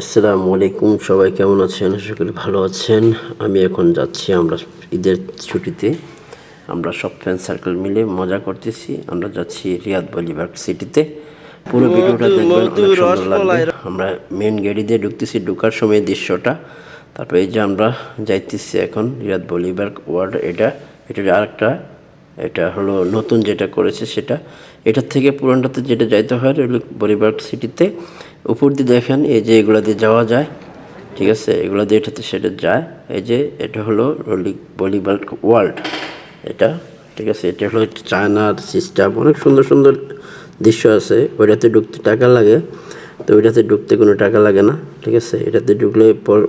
আসসালামু আলাইকুম সবাই কেমন আছেন? আশা করি ভালো আছেন। আমি এখন যাচ্ছি আমরা ঈদের ছুটিতে। আমরা সব ফ্রেন্ড সার্কেল মিলে মজা করতেছি। আমরা যাচ্ছি রিয়াদ বলিবাগ সিটিতে পুরো ভিডিওটা দেখবেন অনেক সুন্দর লাগবে। আমরা মেন গেড়ি দিয়ে ঢুকতেছি ঢুকার সময় দৃশ্যটা। তারপরে এই যে আমরা যাইতেছি এখন রিয়াদ বলিবাগ ওয়ার্ড এটা এটা আরেকটা এটা হলো নতুন যেটা করেছে সেটা। এটার থেকে পুরানটাতে যেটা যাইতে হয় হলো বলিবার্গ সিটিতে উপর দিয়ে দেখেন, এই যে এগুলা দিয়ে যাওয়া যায়, ঠিক আছে? এগুলা দিয়ে এটাতে সেটা যায়। এই যে এটা হলো রলি বলিবার্গ ওয়ার্ল্ড এটা, ঠিক আছে? এটা হলো চায়নার সিস্টেম অনেক সুন্দর সুন্দর দৃশ্য আছে। ওইটাতে ঢুকতে টাকা লাগে, তো ওইটাতে ঢুকতে কোনো টাকা লাগে না, ঠিক আছে? এটাতে ঢুকলে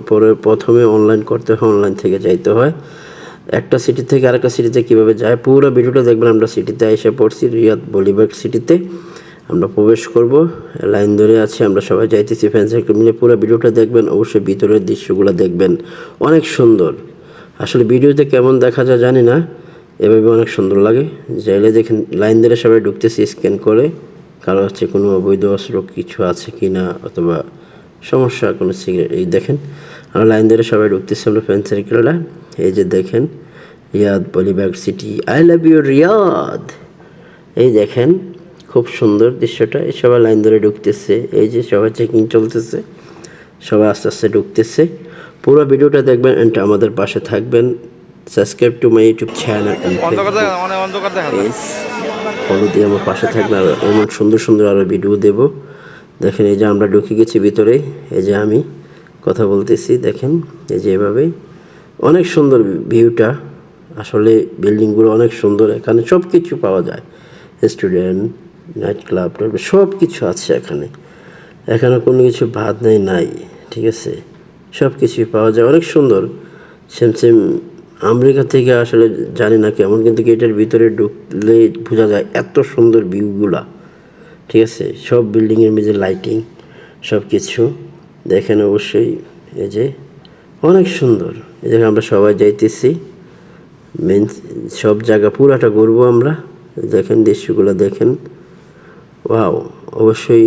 পরে প্রথমে অনলাইন করতে হয় অনলাইন থেকে যাইতে হয়। একটা সিটি থেকে আরেকটা সিটিতে কীভাবে যায়? পুরো ভিডিওটা দেখবেন আমরা সিটিতে এসে পড়ছি রিয়াদ বলিবাগ সিটিতে আমরা প্রবেশ করব, লাইন ধরে আছে, আমরা সবাই যাইতেছি ফ্যান সার্কেল মিলে পুরো ভিডিওটা দেখবেন, অবশ্যই ভিতরের দৃশ্যগুলো দেখবেন। অনেক সুন্দর। আসলে ভিডিওতে কেমন দেখা যায় জানি না, এভাবে অনেক সুন্দর লাগে। যাইলে দেখেন, লাইন ধরে সবাই ঢুকতেছি স্ক্যান করে। কারও হচ্ছে কোনো অবৈধ অস্ত্র, কিছু আছে কি না অথবা সমস্যা, কোনো সিগারেট এই দেখেন। আমরা লাইন ধরে সবাই ঢুকতেছি আমরা ফ্যান সার্কেলটা এই যে দেখেন Riyadh বলিবাগ city I love you Riyadh. এই দেখেন খুব সুন্দর দৃশ্যটা। এই সবাই লাইন ধরে ঢুকতেছে। এই যে সবাই চেকিং চলতেছে। সবাই আস্তে আস্তে ঢুকতেছে। পুরো ভিডিওটা দেখবেন অ্যান্ড আমাদের পাশে থাকবেন। Subscribe to my YouTube channel follow দিয়ে আমার পাশে থাকবে আর এমন সুন্দর সুন্দর আরও ভিডিও দেব। দেখেন এই যে আমরা ঢুকে গেছি ভিতরে। এই যে আমি। কথা বলতেছি, দেখেন, এই যে এভাবে। অনেক সুন্দর ভিউটা। আসলে বিল্ডিংগুলো অনেক সুন্দর, এখানে সব কিছু পাওয়া যায়। স্টুডেন্ট, নাইট ক্লাব সব কিছু আছে এখানে। এখানে কোনো কিছু ভাত নেই, নাই, ঠিক আছে? সব কিছুই পাওয়া যায়, অনেক সুন্দর। সেম সেম, আমেরিকা থেকে আসলে জানি না কেমন, কিন্তু এটার ভিতরে ঢুকলে বোঝা যায় এত সুন্দর ভিউগুলা, ঠিক আছে? সব বিল্ডিংয়ের মধ্যে লাইটিং সব কিছু দেখেন অবশ্যই, এই যে অনেক সুন্দর। এই জায়গায় আমরা সবাই যাইতেছি মেন সব জায়গা পুরাটা ঘুরবো আমরা। দেখেন দৃশ্যগুলো দেখেন। ওয়াও অবশ্যই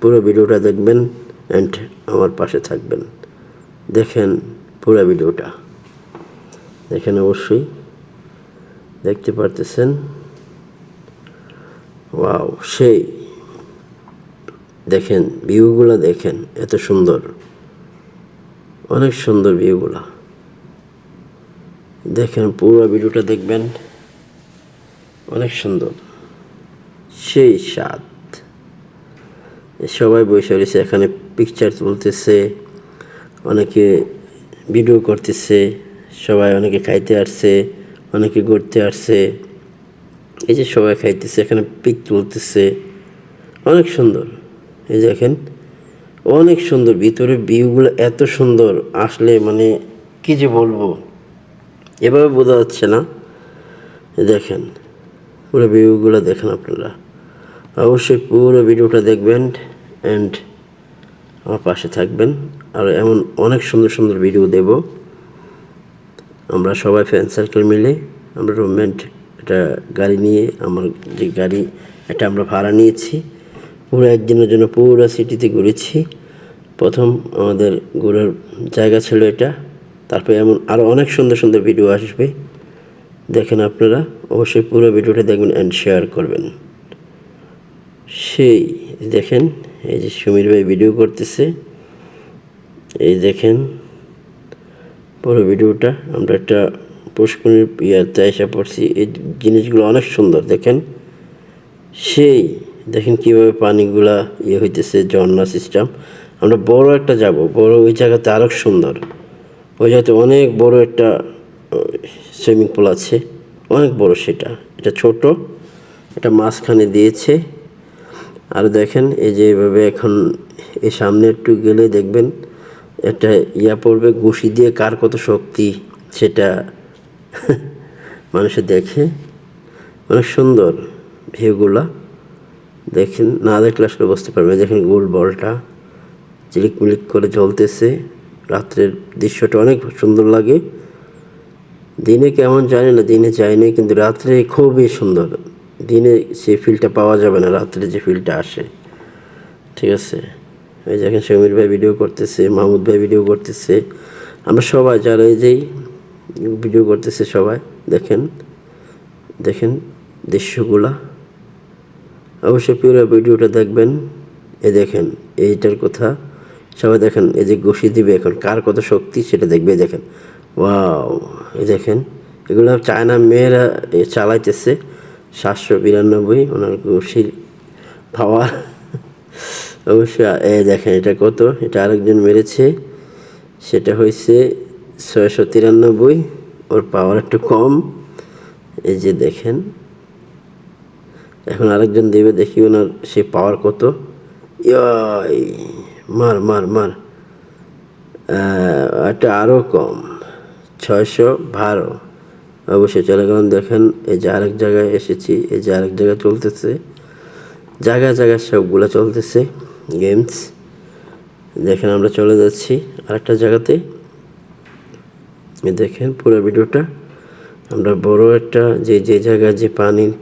পুরো ভিডিওটা দেখবেন অ্যান্ড আমার পাশে থাকবেন। দেখেন পুরো ভিডিওটা। দেখেন অবশ্যই, দেখতে পারতেছেন? ওয়াও সেই দেখেন, ভিউগুলো দেখেন, এত সুন্দর। অনেক সুন্দর ভিউগুলা। দেখেন, পুরো ভিডিওটা দেখবেন, অনেক সুন্দর। সেই স্বাদ। সবাই বসে রয়েছে, এখানে পিকচার তুলতেছে, অনেকে ভিডিও করতেছে, সবাই অনেকে খাইতে আসছে, অনেকে ঘুরতে আসছে। এই যে সবাই খাইতেছে, এখানে পিক তুলতেছে, অনেক সুন্দর। এই দেখেন, অনেক সুন্দর ভিতরে ভিউগুলো এত সুন্দর আসলে মানে কি যে বলব, এভাবে বোঝা যাচ্ছে না। দেখেন, পুরো ভিউগুলো দেখেন আপনারা। অবশ্যই পুরো ভিডিওটা দেখবেন অ্যান্ড আমার পাশে থাকবেন। আর এমন অনেক সুন্দর সুন্দর ভিডিও দেব। আমরা সবাই ফ্যান সার্কেল মিলে আমরা রুমমেন্ট একটা গাড়ি নিয়ে, আমার যে গাড়ি এটা আমরা ভাড়া নিয়েছি। পুরো একদিনের জন্য পুরো সিটিতে ঘুরেছি। প্রথম আমাদের ঘোরার জায়গা ছিল এটা। তারপরে এমন আরও অনেক সুন্দর সুন্দর ভিডিও আসবে। দেখেন আপনারা, অবশ্যই পুরো ভিডিওটা দেখবেন অ্যান্ড শেয়ার করবেন। সেই, দেখেন, এই যে সুমির ভাই ভিডিও করতেছে। এই দেখেন, পুরো ভিডিওটা আমরা একটা পুষ্করিণীর ইয়াতে এসে পড়ছি। এই জিনিসগুলো অনেক সুন্দর, দেখেন। সেই দেখেন কীভাবে পানিগুলা ইয়ে হইতেছে, ঝর্ণা সিস্টেম আমরা বড় একটা যাব, বড় ওই জায়গাতে আরও সুন্দর। ওই জায়গাতে অনেক বড় একটা সুইমিং পুল আছে। অনেক বড় সেটা। এটা ছোট, এটা মাঝখানে দিয়েছে। আর দেখেন, এই যে এভাবে এখন এই সামনে একটু গেলে দেখবেন, একটা ইয়া পড়বে, ঘুষি দিয়ে কার কত শক্তি, সেটা মানুষে দেখে। অনেক সুন্দর ভিউগুলা। দেখেন, না দেখলে আসলে বুঝতে পারবে দেখেন গোল বলটা, চিলিক মিলিক করে জ্বলতেছে। রাত্রের দৃশ্যটা অনেক সুন্দর লাগে। দিনে কেমন জানি না, দিনে যায়নি কিন্তু রাত্রে খুবই সুন্দর। দিনে সেই ফিলটা পাওয়া যাবে না, রাত্রে যে ফিলটা আসে। ঠিক আছে? এই দেখেন সমীর ভাই ভিডিও করতেছে, মাহমুদ ভাই ভিডিও করতেছে। আমরা সবাই যারা এই যেই ভিডিও করতেছে সবাই, দেখেন দেখেন দৃশ্যগুলা। অবশ্যই পুরো ভিডিওটা দেখবেন। এ দেখেন, এইটার কথা সবাই দেখেন, এই যে ঘষি দিবে এখন, কার কত শক্তি সেটা দেখবে দেখেন। ওয়াও, এই দেখেন, এগুলো চায়না মেয়েরা চালাইতেছে। সাতশো বিরানব্বই ওনার ঘষির পাওয়ার অবশ্যই এ দেখেন, এটা কত? এটা আরেকজন মেরেছে। সেটা হয়েছে ছয়শো তিরানব্বই, ওর পাওয়ার একটু কম। এই যে দেখেন এখন আরেকজন দেবে, দেখি ওনার সে পাওয়ার কত। ইয়াই, মার মার মার। এটা আরও কম, ছয়শো বারো। অবশ্যই চলে গেলাম, দেখেন, এই যে আরেক জায়গায় এসেছি, এই যে আরেক জায়গায় চলতেছে। জায়গায় জায়গায় সবগুলো চলতেছে গেমস দেখেন, আমরা চলে যাচ্ছি আরেকটা জায়গাতে। দেখেন, পুরো ভিডিওটা আমরা বড় একটা যে যে জায়গায় যে পানির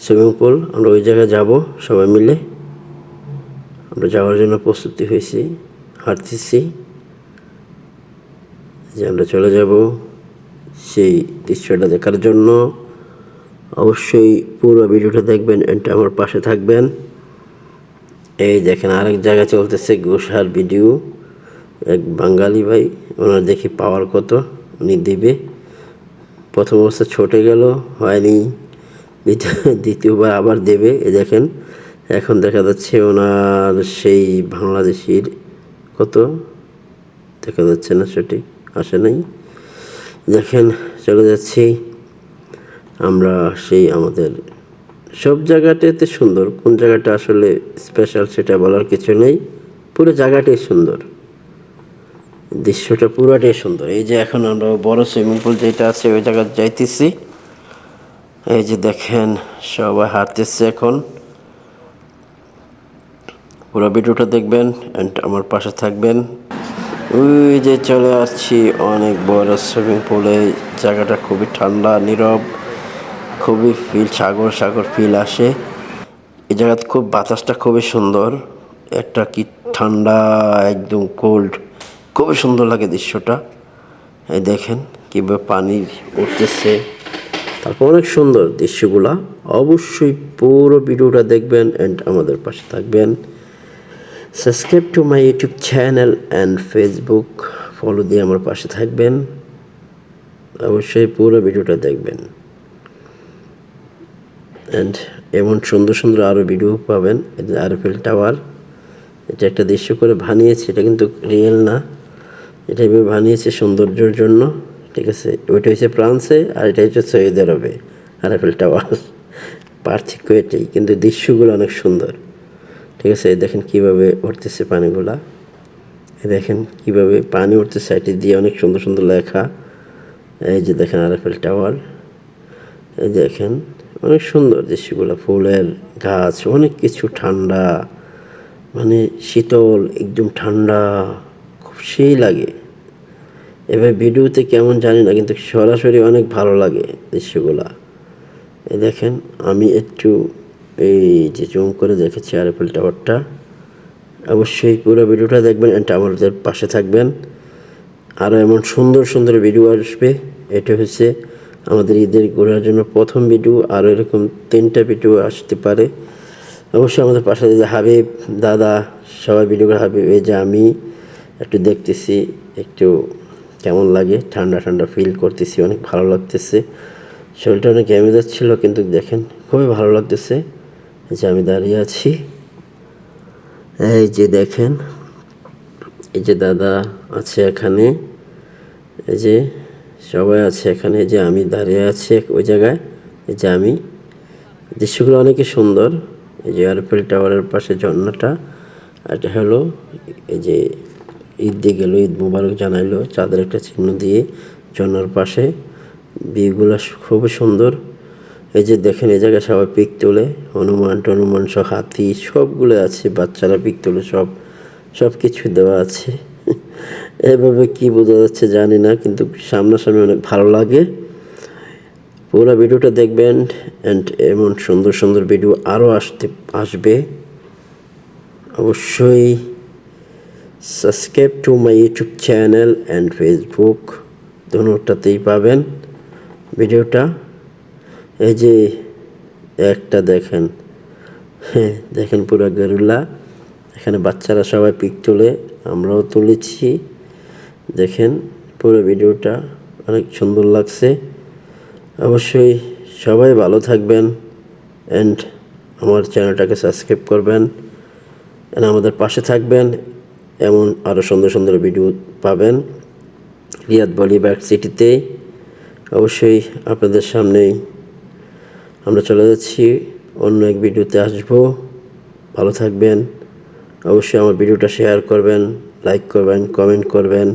সুইমিং পুল, আমরা ওই জায়গায় যাব সবাই মিলে। আমরা যাওয়ার জন্য প্রস্তুতি হয়েছি, হাঁটতেছি। যে আমরা চলে যাব সেই দৃশ্যটা দেখার জন্য। অবশ্যই পুরো ভিডিওটা দেখবেন এটা আমার পাশে থাকবেন। এই দেখেন আরেক জায়গায় চলতেছে গোসার ভিডিও। এক বাঙালি ভাই, ওনার দেখি পাওয়ার কত, উনি দিবে। প্রথম অবস্থা ছটে গেল, হয়নি। দ্বিতীয়বার আবার দেবে, এ দেখেন। এখন দেখা যাচ্ছে ওনার সেই বাংলাদেশির কত? দেখা যাচ্ছে না সঠিক, আসে নাই। দেখেন, চলে যাচ্ছি। আমরা সেই আমাদের সব জায়গাটাতে সুন্দর। কোন জায়গাটা আসলে স্পেশাল সেটা বলার কিছু নেই। পুরো জায়গাটাই সুন্দর। দৃশ্যটা পুরোটাই সুন্দর। এই যে এখন আমরা বড় সুইমিং পুল যেটা আছে, ওই জায়গায় যাইতেছি। এই যে দেখেন, সবাই হাঁটতেছে এখন। পুরো ভিডিওটা দেখবেন অ্যান্ড আমার পাশে থাকবেন। ওই যে চলে আসছি অনেক বড় সুইমিং পুলে জায়গাটা খুবই ঠান্ডা, নীরব। খুবই ফিল সাগর সাগর ফিল আসে। এই জায়গাতে খুব বাতাসটা খুবই সুন্দর। একটা কি ঠান্ডা, একদম কোল্ড খুবই সুন্দর লাগে দৃশ্যটা। এই দেখেন কীভাবে পানি উঠতেছে। তারপর অনেক সুন্দর দৃশ্যগুলা। অবশ্যই পুরো ভিডিওটা দেখবেন অ্যান্ড আমাদের পাশে থাকবেন। Subscribe to my YouTube channel and Facebook follow দিয়ে আমার পাশে থাকবেন। অবশ্যই পুরো ভিডিওটা দেখবেন। অ্যান্ড এমন সুন্দর সুন্দর আরও ভিডিও পাবেন। আরএফএল টাওয়ার এটা একটা দৃশ্য করে বানিয়েছে। এটা কিন্তু রিয়েল না। এটা এভাবে বানিয়েছে সৌন্দর্যের জন্য। ঠিক আছে, ওইটা হচ্ছে ফ্রান্সে আর এটা হচ্ছে সৌদি আরবে। আরএফএল টাওয়ার পার্থক্য এটাই, কিন্তু দৃশ্যগুলো অনেক সুন্দর। ঠিক আছে দেখেন কীভাবে উঠতেছে পানিগুলা। দেখেন কীভাবে পানি উঠতেছে এটি দিয়ে অনেক সুন্দর সুন্দর লেখা। এই যে দেখেন আরএফএল টাওয়ার এই দেখেন, অনেক সুন্দর দৃশ্যগুলো, ফুলের গাছ, অনেক কিছু ঠান্ডা। মানে শীতল, একদম ঠান্ডা। সেই লাগে। এবার ভিডিওতে কেমন জানি না, কিন্তু সরাসরি অনেক ভালো লাগে দৃশ্যগুলা। এই দেখেন, আমি একটু এই যে জুম করে দেখেছি আর আরএফএল টাওয়ারটা। অবশ্যই পুরো ভিডিওটা দেখবেন এটা আমাদের পাশে থাকবেন। আরও এমন সুন্দর সুন্দর ভিডিও আসবে। এটা হচ্ছে আমাদের ঈদের ঘোরার জন্য প্রথম ভিডিও আরও এরকম তিনটা ভিডিও আসতে পারে। অবশ্যই আমাদের পাশে হাবিব দাদা, সবাই ভিডিও হাবিব, এই যে আমি একটু দেখতেছি, একটু কেমন লাগে, ঠান্ডা ঠান্ডা ফিল করতেছি, অনেক ভালো লাগতেছে। শরীরটা অনেক ঘেমে যাচ্ছিল কিন্তু দেখেন খুবই ভালো লাগতেছে। যে আমি দাঁড়িয়ে আছি। এই যে দেখেন, এই যে দাদা আছে এখানে, এই যে সবাই আছে এখানে যে আমি দাঁড়িয়ে আছি ওই জায়গায়, এই যে আমি। দৃশ্যগুলো অনেকই সুন্দর। এই যে এয়ারফেল টাওয়ারের পাশে ঝর্ণাটা এটা হলো এই যে ঈদ দিয়ে গেল, ঈদ মোবারক জানাইলো। চাঁদের একটা চিহ্ন দিয়ে ঝর্ণার পাশে। বিয়েগুলো খুবই সুন্দর। এই যে দেখেন, এই জায়গায় সবাই পিক তোলে। হনুমান, টনুমান সব হাতি, সবগুলো আছে, বাচ্চারা পিক তোলে, সব সব কিছু দেওয়া আছে। এভাবে কি বোঝা যাচ্ছে জানি না, কিন্তু সামনাসামনি অনেক ভালো লাগে। পুরো ভিডিওটা দেখবেন অ্যান্ড এমন সুন্দর সুন্দর ভিডিও আরও আসতে, আসবে। অবশ্যই। Subscribe to my YouTube channel and Facebook দুটাতেই পাবেন ভিডিওটা। এই যে একটা দেখেন। হ্যাঁ দেখেন পুরো গরুলা। এখানে বাচ্চারা সবাই পিক তোলে, আমরাও তুলেছি। দেখেন পুরো ভিডিওটা, অনেক সুন্দর লাগছে। অবশ্যই সবাই ভালো থাকবেন অ্যান্ড আমার চ্যানেলটাকে সাবস্ক্রাইব করবেন। and আমাদের পাশে থাকবেন। এমন আরও সুন্দর সুন্দর ভিডিও পাবেন। রিয়াদ বলি ব্যাক সিটিতে অবশ্যই আপনাদের সামনেই আমরা চলে যাচ্ছি। অন্য এক ভিডিওতে আসব। ভালো থাকবেন। অবশ্যই আমার ভিডিওটা শেয়ার করবেন লাইক করবেন কমেন্ট করবেন।